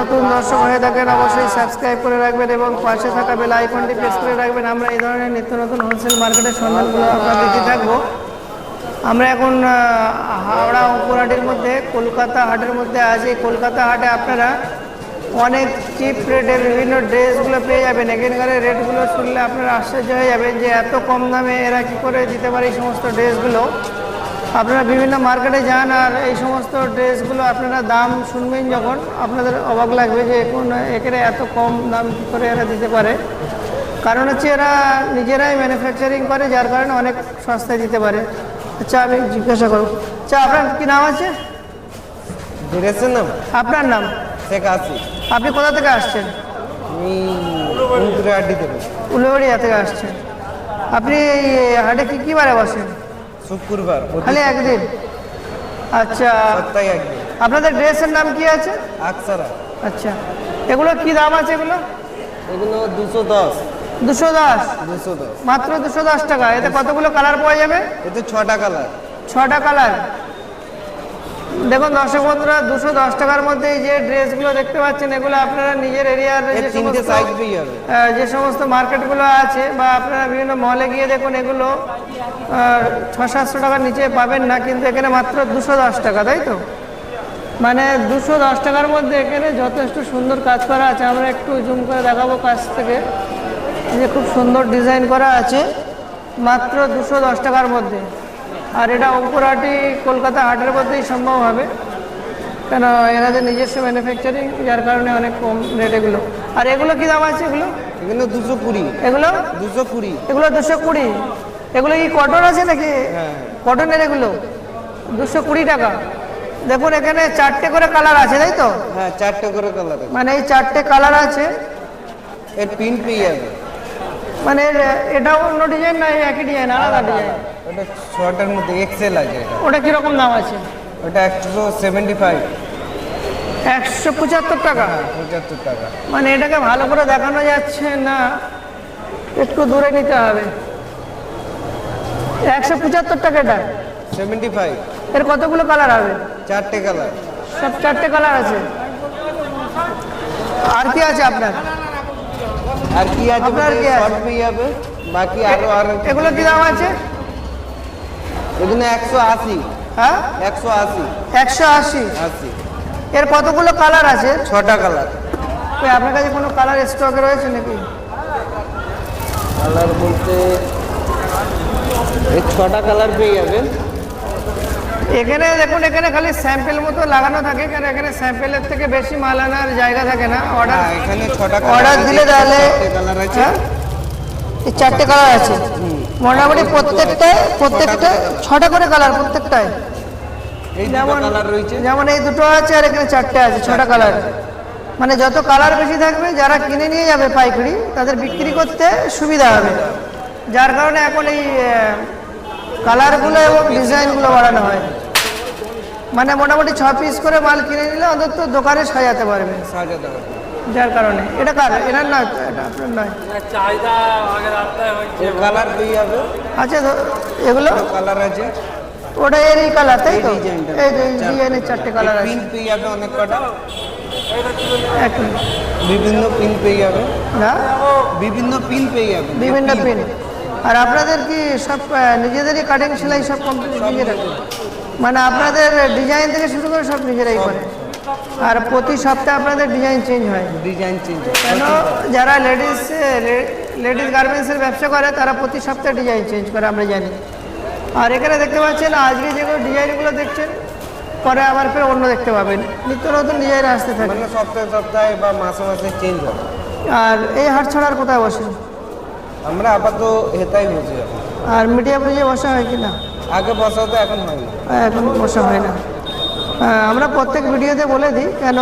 নতুন দর্শক হয়ে থাকেন, অবশ্যই সাবস্ক্রাইব করে রাখবেন এবং পাশে থাকা বেল আইকনটি প্রেস করে রাখবেন। আমরা এই ধরনের নিত্য নতুন হোলসেল মার্কেটের সন্ধানগুলো আপনার দিতে থাকব। আমরা এখন হাওড়া অঙ্কুরহাটের মধ্যে, কলকাতা হাটের মধ্যে আছি। কলকাতা হাটে আপনারা অনেক চিপ রেটে বিভিন্ন ড্রেসগুলো পেয়ে যাবেন। এখানকার রেটগুলো শুনলে আপনারা আশ্চর্য হয়ে যাবেন যে এত কম দামে এরা কী করে দিতে পারে এই সমস্ত ড্রেসগুলো আপনারা বিভিন্ন মার্কেটে যান আর এই সমস্ত ড্রেসগুলো আপনারা দাম শুনবেন যখন। আপনাদের অবাক লাগবে যে এখন এখানে এত কম দাম কী করে এরা দিতে পারে। কারণ হচ্ছে এরা নিজেরাই ম্যানুফ্যাকচারিং করে যার কারণে অনেক সস্তায় দিতে পারে। আচ্ছা আমি জিজ্ঞাসা করব। আচ্ছা আপনার কী নাম আছে? ড্রেসের নাম। আপনার নাম? শেখ আসি আপনি কোথা থেকে আসছেন? আমি উলুবাড়িয়া থেকে আসছেন। আপনি এই হাটে কী কী বারে বসেন? শুক্রবার খালি একদিন? আচ্ছা। সপ্তাহে একদিন। আপনাদের ড্রেসের নাম কি আছে? আকসারা আচ্ছা। এগুলো কি দাম আছে এগুলো? এগুলো দুশো দশ। দুশো দশ? দুশো দশ। মাত্র দুশো দশ টাকা। এতে কতগুলো কালার পাওয়া যাবে? এতে ছটা কালার। ছটা কালার। দেখুন দর্শক বন্ধুরা দুশো দশ টাকার মধ্যে যে ড্রেসগুলো দেখতে পাচ্ছেন এগুলো আপনারা নিজের এরিয়ার যে সমস্ত মার্কেটগুলো আছে বা আপনারা বিভিন্ন মলে গিয়ে দেখুন এগুলো ছ সাতশো টাকার নিচে পাবেন না কিন্তু এখানে মাত্র দুশো দশ টাকা তাই তো? মানে দুশো দশ টাকার মধ্যে এখানে যথেষ্ট সুন্দর কাজ করা আছে। আমরা একটু জুম করে দেখাবো কাছ থেকে। যে খুব সুন্দর ডিজাইন করা আছে মাত্র দুশো দশ টাকার মধ্যে। আর এটা অঙ্কুরহাটি কলকাতা হাটের মধ্যেই সম্ভব হবে। কেন এনাদের নিজস্ব ম্যানুফ্যাকচারিং যার কারণে অনেক কম রেট এগুলো। আর এগুলো কী দাম আছে এগুলো? এগুলো দুশো কুড়ি। এগুলো? দুশো কুড়ি। এগুলো দুশো কুড়ি। এগুলো কি কটন আছে নাকি? হ্যাঁ কটনের এগুলো? দুশো কুড়ি টাকা। দেখুন এখানে চারটে করে কালার আছে তাই তো? হ্যাঁ চারটে করে কালার মানে এই চারটে কালার আছে। এর প্রিন্ট পেয়ে যাবে। মানে এটাও অন্য ডিজাইন না একই ডিজাইন আলাদা ডিজাইন ওটা ছটার মধ্যে এক্সেল আছে এটা। ওটা কীরকম দাম আছে? ওটা একশো সেভেন্টি ফাইভ। একশো পঁচাত্তর টাকা। পঁচাত্তর টাকা। মানে এটাকে ভালো করে দেখানো যাচ্ছে না একটু দূরে নিতে হবে। একশো পঁচাত্তর টাকা এটা। Seventy five. এর কতগুলো কালার হবে? চারটে কালার। সব চারটে কালার আছে। আর কি আছে আপনার? আর কি আছে আপনার কি? শর্ট পেয়ে যাবে বাকি আরও আর এগুলো কি দাম আছে। এগুলো একশো আশি। হ্যাঁ? একশো আশি। একশো আশি। আশি। এর কতগুলো কালার আছে? ছটা কালার। কই আপনার কাছে কোনো কালার স্টকে রয়েছে নাকি? কালার বলতে এই ছটা কালার পেয়ে যাবেন। এখানে দেখুন এখানে খালি স্যাম্পেল মতো লাগানো থাকে কারণ এখানে স্যাম্পেলের থেকে বেশি মাল আনার জায়গা থাকে না। অর্ডার হ্যাঁ এখানে ছটা অর্ডার দিলে তাহলে কালার আছে। হ্যাঁ? এই চারটে কালার আছে। মোটামুটি প্রত্যেকটায় প্রত্যেকটা ছটা করে কালার প্রত্যেকটায়। এই যেমন যেমন কালার রয়েছে। যেমন এই দুটো আছে আর এখানে চারটে আছে ছটা কালার মানে যত কালার বেশি থাকবে যারা কিনে নিয়ে যাবে পাইকারি তাদের বিক্রি করতে সুবিধা হবে। যার কারণে এখন এই কালারগুলো এবং ডিজাইনগুলো বাড়ানো হয়। মানে মোটামুটি ছ পিস করে মাল কিনে নিলে অন্তত দোকানে সাজাতে পারবে। সাজাতে হবে যার কারণে। এটা কার? এনার নয় এটা আপনার নয়। কালার পেয়ে যাবে আচ্ছা এগুলো? কালার আছে? ওটা এরই কালার তাই তো? এই। এই এই ডিজাইনের চারটে কালার আছে। পিন পেয়ে যাবে অনেক কটা? বিভিন্ন পিন পেয়ে যাবে? না? বিভিন্ন পিন পেয়ে যাবে। বিভিন্ন পিন আর আপনাদের কি সব নিজেদেরই কাটিং সেলাই সব কমপ্লিট নিজেরা মানে আপনাদের ডিজাইন থেকে শুরু করে সব নিজেরাই করে। আর প্রতি সপ্তাহে আপনাদের ডিজাইন চেঞ্জ হয়। ডিজাইন চেঞ্জ কেন? যারা লেডিস লেডিস গার্মেন্টসের ব্যবসা করে তারা প্রতি সপ্তাহে ডিজাইন চেঞ্জ করে আমরা জানি। আর এখানে দেখতে পাচ্ছেন আজকে যেগুলো ডিজাইনগুলো দেখছেন পরে আবার ফের অন্য দেখতে পাবেন। নিত্য নতুন ডিজাইন আসতে থাকে। মানে সপ্তাহে সপ্তাহে বা মাসে মাসে চেঞ্জ হবে আর এই হাট ছাড়ার কোথায় বসেন আমরা আপাতত হেতাই বুঝি আর মিডিয়া বুঝে বসা হয় কি না? আগে বসা তো এখন হয় না। এখন বসা হয় না। আহ, আমরা প্রত্যেক ভিডিওতে বলে দিই কেন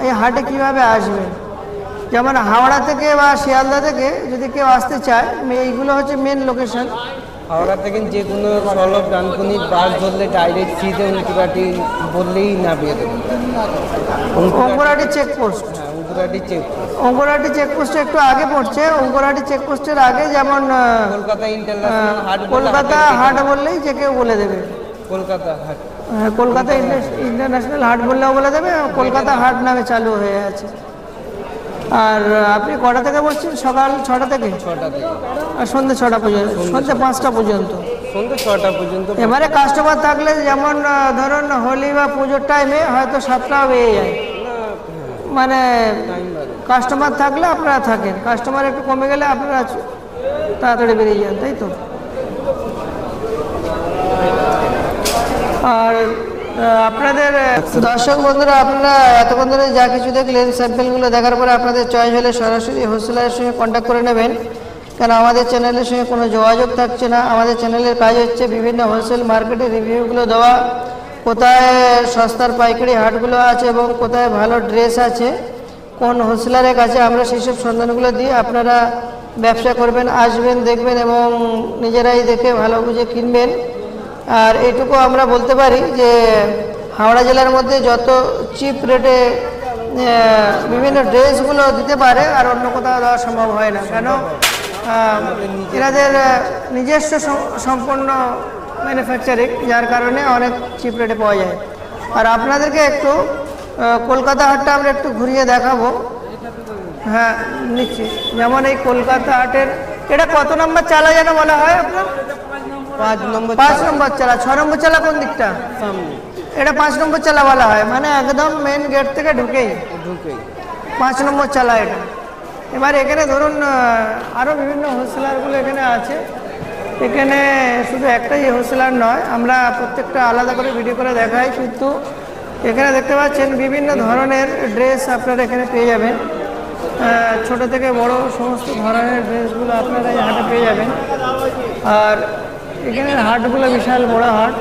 এই হাটে কীভাবে আসবে। যেমন হাওড়া থেকে বা শিয়ালদা থেকে যদি কেউ আসতে চায় এইগুলো হচ্ছে মেন লোকেশন হাওড়া থেকে যে কোনো সলভ ডানকুনি বাস ধরলে ডাইরেক্ট সিধে উনকুরাটি বললেই না পেয়ে দেবে অঙ্কুরাটি চেকপোস্ট হ্যাঁ উনকুরাটি চেক অঙ্কুরাটি চেকপোস্টে একটু আগে পড়ছে। অঙ্কুরাটি চেকপোস্টের আগে যেমন কলকাতা ইন্টারন্যাশনাল হাট কলকাতা হাট বললেই যে কেউ বলে দেবে। কলকাতা হাট হ্যাঁ, কলকাতা ইন্টারন্যাশনাল হাট বললেও বলে দেবে। কলকাতা হাট নামে চালু হয়ে আছে। আর আপনি কটা থেকে বসছেন সকাল ছটা থেকে? ছটা থেকে। আর সন্ধ্যে ছটা পর্যন্ত সন্ধ্যে পাঁচটা পর্যন্ত। সন্ধ্যে ছটা পর্যন্ত। এবারে কাস্টমার থাকলে যেমন ধরুন হোলি বা পুজোর টাইমে হয়তো সাতটাও বেয়ে যায়। মানে কাস্টমার থাকলে আপনারা থাকেন। কাস্টমার একটু কমে গেলে আপনারা তাড়াতাড়ি বেরিয়ে যান তাই তো? আর আপনাদের দর্শক বন্ধুরা, আপনারা এতক্ষণ ধরে যা কিছু দেখলেন, স্যাম্পেলগুলো দেখার পরে আপনাদের চয়েস হলে সরাসরি হোলসেলারের সঙ্গে কন্ট্যাক্ট করে নেবেন। কেন, আমাদের চ্যানেলের সঙ্গে কোনো যোগাযোগ থাকছে না। আমাদের চ্যানেলের কাজ হচ্ছে বিভিন্ন হোলসেল মার্কেটে রিভিউগুলো দেওয়া। কোথায় সস্তার পাইকারি হাটগুলো আছে এবং কোথায় ভালো ড্রেস আছে, কোন হোলসেলারের কাছে আমরা সেই সব সন্ধানগুলো দিয়ে আপনারা ব্যবসা করবেন, আসবেন, দেখবেন এবং নিজেরাই দেখে ভালো বুঝে কিনবেন। আর এইটুকু আমরা বলতে পারি যে হাওড়া জেলার মধ্যে যত চিপ রেটে বিভিন্ন ড্রেসগুলো দিতে পারে আর অন্য কোথাও দেওয়া সম্ভব হয় না। কেন? এনাদের নিজস্ব সম- সম্পন্ন ম্যানুফ্যাকচারিং যার কারণে অনেক চিপ রেটে পাওয়া যায়। আর আপনাদেরকে একটু কলকাতা হাটটা আমরা একটু ঘুরিয়ে দেখাবো। হ্যাঁ নিচ্ছি যেমন এই কলকাতা হাটের, এটা কত নম্বর চালা যেন বলা হয় আপনার? পাঁচ নম্বর পাঁচ নম্বর চালা ছ নম্বর চালা কোন দিকটা? সামনে। এটা পাঁচ নম্বর চালা বলা হয় মানে একদম মেন গেট থেকে ঢুকেই। ঢুকেই। পাঁচ নম্বর চালা এটা। এবার এখানে ধরুন আরও বিভিন্ন এখানে আছে। এখানে শুধু একটাই হোলসেলার নয় আমরা প্রত্যেকটা আলাদা করে ভিডিও করে দেখাই কিন্তু এখানে দেখতে পাচ্ছেন বিভিন্ন ধরনের ড্রেস আপনারা এখানে পেয়ে যাবেন। ছোট থেকে বড় সমস্ত ধরনের ড্রেসগুলো আপনারা এই হাটে পেয়ে যাবেন। আর এখানে হাটগুলো বিশাল বড় হাট।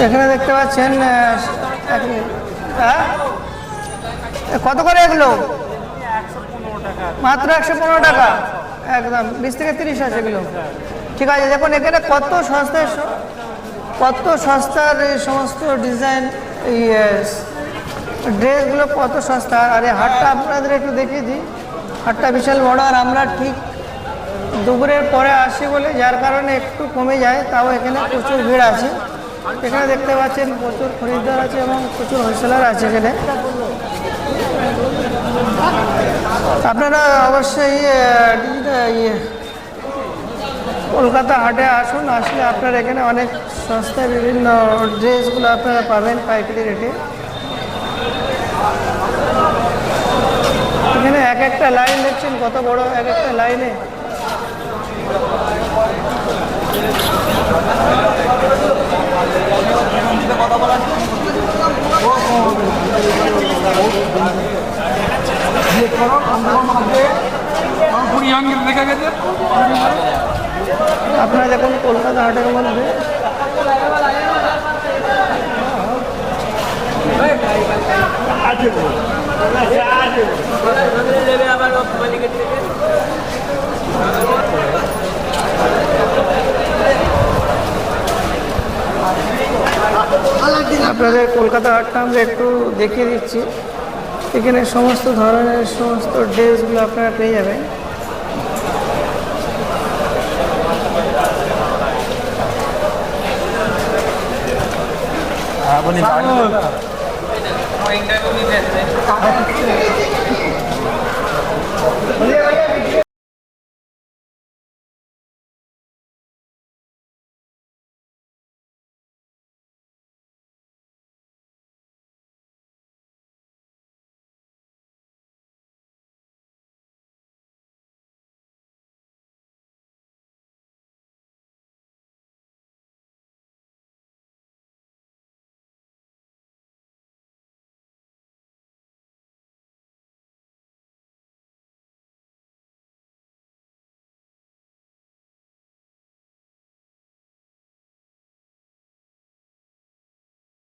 এখানে দেখতে পাচ্ছেন হ্যাঁ? কত করে এগুলো? মাত্র একশো পনেরো টাকা। একদম, বিশ থেকে তিরিশ আছে এগুলো। ঠিক আছে, দেখুন এখানে কত সস্তায় স- কত সস্তার এই সমস্ত ডিজাইন, এই ড্রেসগুলো কত সস্তা। আর এই হাটটা আপনাদের একটু দেখিয়ে দিই। হাটটা বিশাল বড়, আর আমরা ঠিক দুপুরের পরে আসি বলে, যার কারণে একটু কমে যায়, তাও এখানে প্রচুর ভিড় আছে। এখানে দেখতে পাচ্ছেন প্রচুর খরিদ্দার আছে এবং প্রচুর হোলসেলার আছে এখানে। আপনারা অবশ্যই ইয়ে কলকাতা হাটে আসুন, আসলে আপনারা এখানে অনেক সস্তায় বিভিন্ন ড্রেসগুলো আপনারা পাবেন পাইকারি রেটে। এখানে এক একটা লাইন দেখছেন কত বড় এক একটা লাইনে পুরি আঙ্গিল দেখা গেছে আপনারা দেখুন কলকাতা হাটের মধ্যে আপনাদের কলকাতা হাটটা আমরা একটু দেখিয়ে দিচ্ছি। এখানে সমস্ত ধরনের সমস্ত ড্রেসগুলো আপনারা পেয়ে যাবেন।